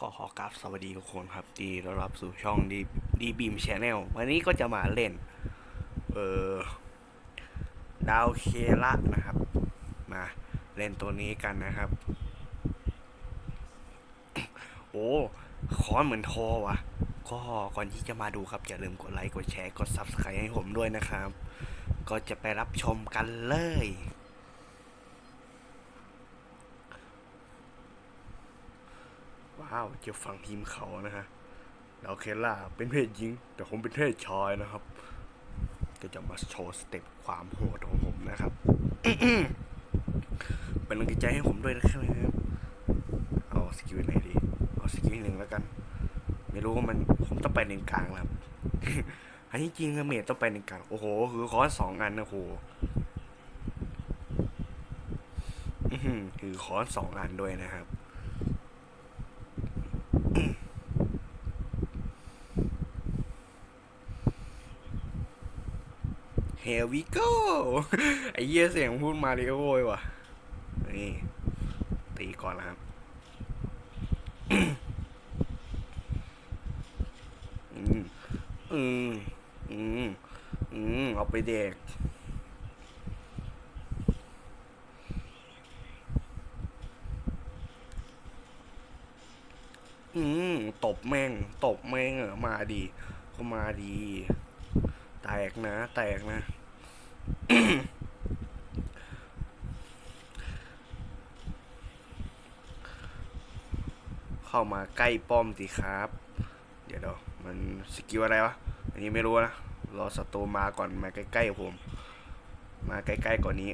ก็ขอกราบสวัสดีทุกคนครับที่ต้อนรับสู่ช่องดีดีบีมชแนลวันนี้ก็จะมาเล่น เออดาวเคละนะครับ มาเล่นตัวนี้กันนะครับ โอ้คอนเหมือนทรวะก็ก่อนที่จะมาดูครับ อย่าลืมกดไลค์กดแชร์กด Subscribe ให้ผมด้วยนะครับ ก็จะไปรับชมกันเลย ว้าวเจอฝั่งทีมเขานะฮะแล้วเคล่าเป็นเพศหญิง แต่ผมเป็นเพศชายนะครับ ก็จะมาโชว์สเต็ปความโหดของผมนะครับ เป็นกำลังใจให้ผมด้วยนะครับ เอาสกิลไหนดี เอาสกิลหนึ่งแล้วกัน ไม่รู้ว่ามันผมต้องไปเลนกลางนะครับ อันนี้จริงนะเมทต้องไปเลนกลาง โอ้โห คือคอสองอันนะโหอื้อหือคือคอสองอันด้วยนะครับ Here we go ไอ้เหี้ยเสียงพูดมาริโอ้ยว่ะ นี่ ตีก่อนนะครับอืมอืม อืม อืมเอาไปเด็กอืม ตบแม่ง ตบแม่งเออมาดี ก็มาดี แตกนะ แตกนะ เข้ามาใกล้ป้อมสิครับ เดี๋ยวเดี๋ยวมันสกิลอะไรวะ อันนี้ไม่รู้นะ รอศัตรูมาก่อนมาใกล้ๆผม มาใกล้ๆกว่านี้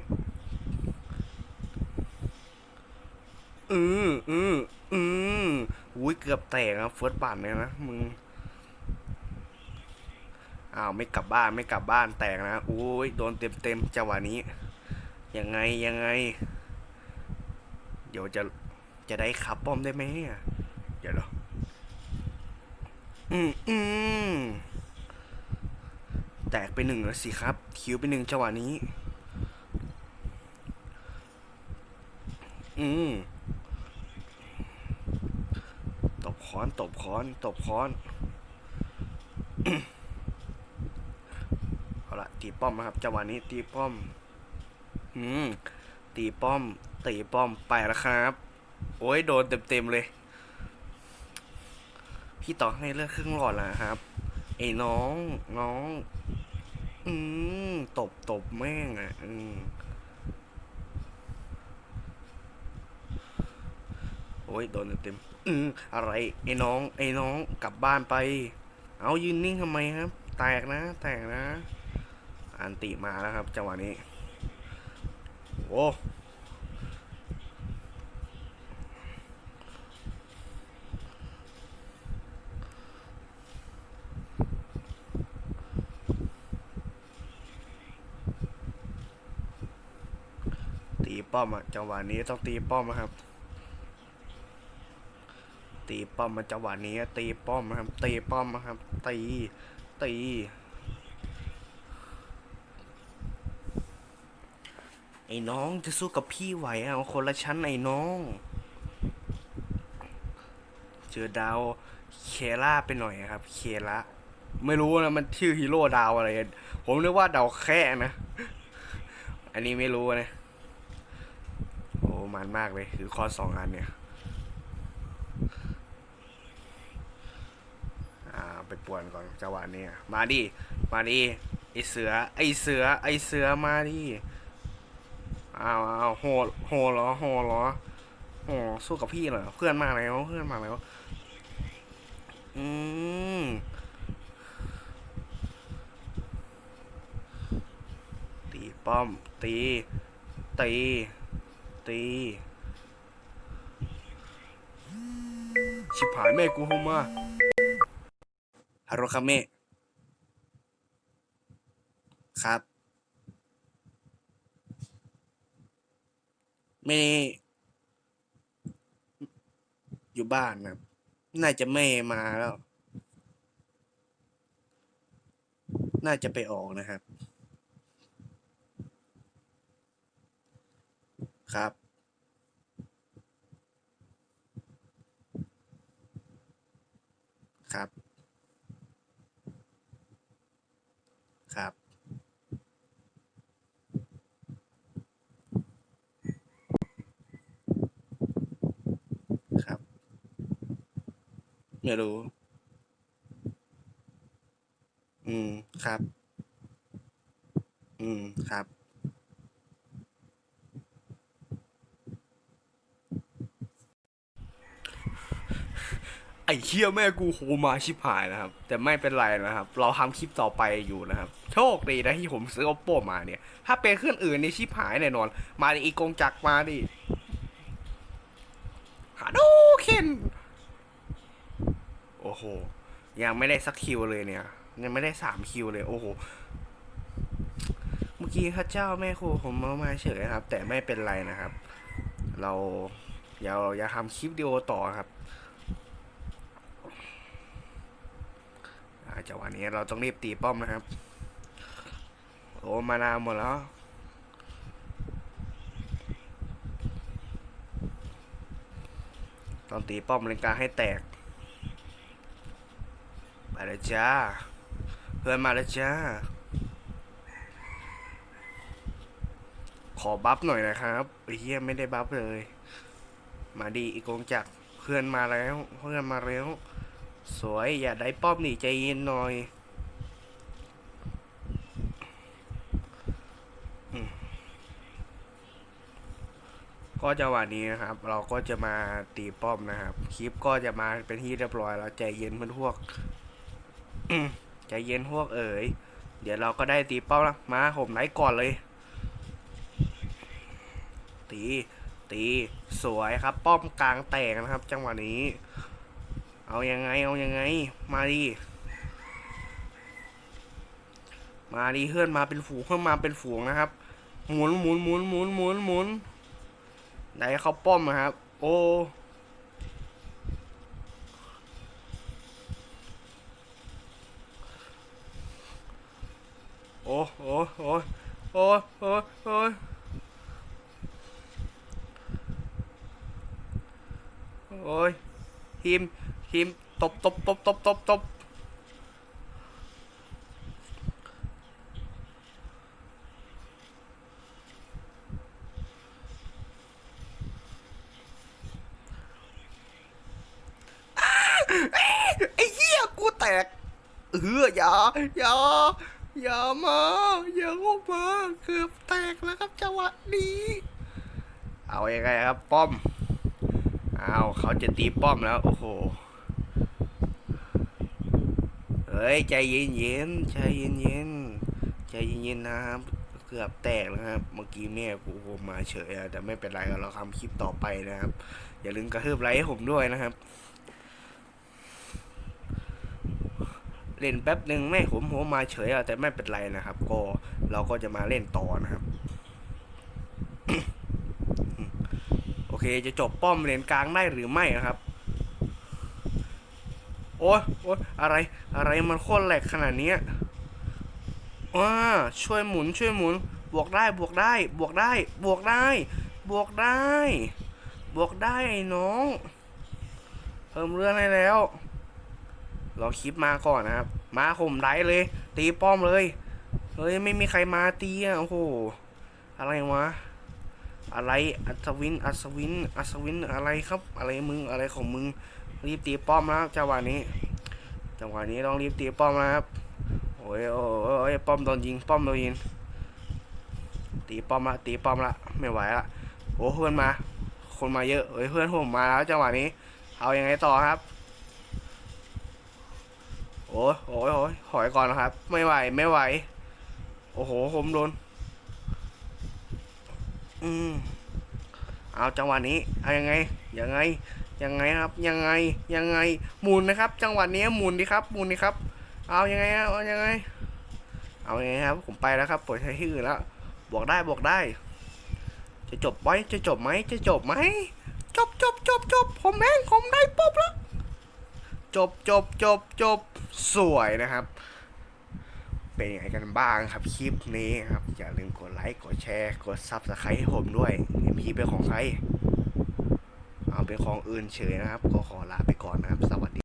อืออืออืออุ้ยเกือบแตกนะเฟิร์สบัตเลยนะมึง อ้าวไม่กลับบ้านไม่กลับบ้านแตกนะโอ้ยโดนเต็มเต็มๆจังหวะนี้ยังไงยังไง เดี๋ยวจะจะได้ขับป้อมได้ไหมเดี๋ยวเดี๋ยวอืมอืมแตกไปหนึ่งแล้วสิครับ คิวไปหนึ่งจังหวะนี้ อืมตบค้อน ตบค้อน ตบค้อน ตีป้อมนะครับจังหวะนี้ตีป้อม อืมตีป้อมตีป้อมไปแล้วครับ โอ้ยโดนเต็มๆเลย พี่ต่อให้เลือกครึ่งหลอดแล้วครับไอ้น้องน้อง อืมตบตบแม่งอะ อืมโอ้ยโดนเต็มๆอืมอะไรไอ้น้อง ไอ้น้องกลับบ้านไป เอายืนนิ่งทำไมครับ แตกนะ แตกนะ อันติมาแล้วครับ จังหวะนี้โอ้ตีป้อมอะจังหวะนี้ต้องตีป้อมนะครับ ตีป้อมมาจังหวะนี้ตีป้อมนะครับ ตีป้อมนะครับ ตีตี ไอ้น้องจะสู้กับพี่ไหวอะเอาคนละชั้นไอ้น้อง เจอดาวเคล่าไปหน่อยครับ เคล่าไม่รู้นะมันชื่อฮีโร่ดาวอะไร ผมนึกว่าดาวแค่นะ อันนี้ไม่รู้นะ โอ้มันมากเลย คือข้อสองอันเนี่ยอ่าไปป่วนก่อนจังหวะนี้มาดิ มาดิ ไอเสือ ไอเสือ ไอเสือมาดิ อ้าวอ้าวโหดโหดเหรอโหดเหรอโหสู้กับพี่เหรอเพื่อนมาแล้วเพื่อนมาแล้ว อืมตีป้อม ตี ตี ตี ชิบหายแม่กูโฮมาฮัลโหลครับแม่ครับ ไม่ได้อยู่บ้านนะครับน่าจะไม่มาแล้ว น่าจะไปออกนะครับ ครับ ครับ ครับ ไม่รู้ อืม ครับ อืม ครับ ไอ้เคี้ยแม่กูโหมาชิบหายนะครับ แต่ไม่เป็นไรนะครับ เราทำคลิปต่อไปอยู่นะครับ โชคดีนะที่ผมซื้อ oppo มาเนี่ย ถ้าเป็นเครื่องอื่นนี่ชิบหายแน่นอน มาดิอีกงจักรมาดิฮาโดเคน โอ้โห ยังไม่ได้สักคิวเลยเนี่ย ยังไม่ได้สามคิวเลย โอ้โห เมื่อกี้ข้าเจ้าแม่ครูผมมามาเฉยครับ แต่ไม่เป็นไรนะครับ เราอย่าอย่าทำคลิปวิดีโอต่อครับอาจังหวะนี้เราต้องรีบตีป้อมนะครับ โอ้มานาวหมดแล้วต้องตีป้อมเลนกาให้แตก ไปแล้วจ้า เพื่อนมาแล้วจ้า ขอบัฟหน่อยนะครับเหี้ยไม่ได้บัฟเลย มาดีอีกกงจักเพื่อนมาแล้ว เพื่อนมาแล้ว สวยอย่าได้ป้อมหนีใจเย็นหน่อยก็จังหวะนี้นะครับ เราก็จะมาตีป้อมนะครับ คลิปก็จะมาเป็นที่เรียบร้อยแล้วใจเย็นเพื่อนพวก ใจเย็นพวกเอ๋ย เดี๋ยวเราก็ได้ตีเป้อมแล้วมาผมไหนก่อนเลย ตี ตีสวยครับ ป้อมกลางแตกนะครับ จังหวะนี้ เอายังไงเอายังไง มาดิมาดิเพื่อนมาเป็นฝูงเพื่อนมาเป็นฝูงนะครับ หมุนหมุนหมุนหมุนหมุนหมุนไหนเขาป้อมนะครับ โอ้ โโอ้โอ้โอ้โอ้โอ้โอ้ยทีมทีมตบตบตบตบตบตบไอ้เหี้ยกูแตกเอออย่าอย่า อย่ามา อย่าเข้ามาเกือบแตกแล้วครับจังหวะนี้ เอายังไงครับ ป้อมเอาเขาจะตีป้อมแล้ว โอ้โหเฮ้ยใจเย็นเย็นๆใจเย็นเย็นๆใจเย็นเย็นๆนะครับเกือบแตกแล้วครับ เมื่อกี้แม่กูโทรมาเฉยอะแต่ไม่เป็นไรเราทำคลิปต่อไปนะครับ อย่าลืมกระทืบไลค์ให้ผมด้วยนะครับ เล่นแป๊บหนึ่งแม่ผมโหมาเฉยอะแต่ไม่เป็นไรนะครับ ก็เราก็จะมาเล่นต่อนะครับ โอเคจะจบป้อมเลนกลางได้หรือไม่นะครับ โอ้ยโอ้ยอะไรอะไรมันโคตรแหลกขนาดนี้ว้าช่วยหมุนช่วยหมุน บวกได้บวกได้ บวกได้ บวกได้ บวกได้ บวกได้ไอ้น้อง เพิ่มเรื่องให้แล้ว รอคลิปมาก่อนนะครับ มาข่มได้เลย ตีป้อมเลยเฮ้ยไม่มีใครมาตีอะโอ้โหอะไรวะอะไรอัศวินอัศวินอัศวินอะไรครับ อะไรมึงอะไรของมึงรีบตีป้อมแล้วจังหวะนี้จังหวะนี้ต้องรีบตีป้อมนะครับโอ้ยโอ้ยโอ้ยป้อมโดนยิงป้อมโดนยิงตีป้อมละตีป้อมละไม่ไหวละโอ้เพื่อนมา คนมาเยอะเฮ้ยเพื่อนผมมาแล้วจังหวะนี้ เอายังไงต่อครับ โอ้ยโอ้ยโอ้ยถอยก่อนนะครับ ไม่ไหว ไม่ไหว โอ้โห ผมโดน อืม เอาจังหวะนี้ เอายังไง ยังไง ยังไงครับ ยังไง ยังไง หมุนนะครับ จังหวะนี้หมุนดิครับ หมุนดิครับ เอายังไงเอายังไง เอายังไงครับ ผมไปแล้วครับปล่อยใช้ที่อื่นแล้วบวกได้บวกได้ จะจบไหมจะจบไหม จะจบไหม จบจบจบจบผมแม่งผมได้ปุ๊บแล้ว จบจบจบจบสวยนะครับ เป็นยังไงกันบ้างครับคลิปนี้ครับ อย่าลืมกดไลค์กดแชร์กดซับสไครต์ให้ผมด้วยเอ็มพีเป็นของใคร เอาเป็นของอื่นเฉยนะครับ ก็ขอลาไปก่อนนะครับ สวัสดี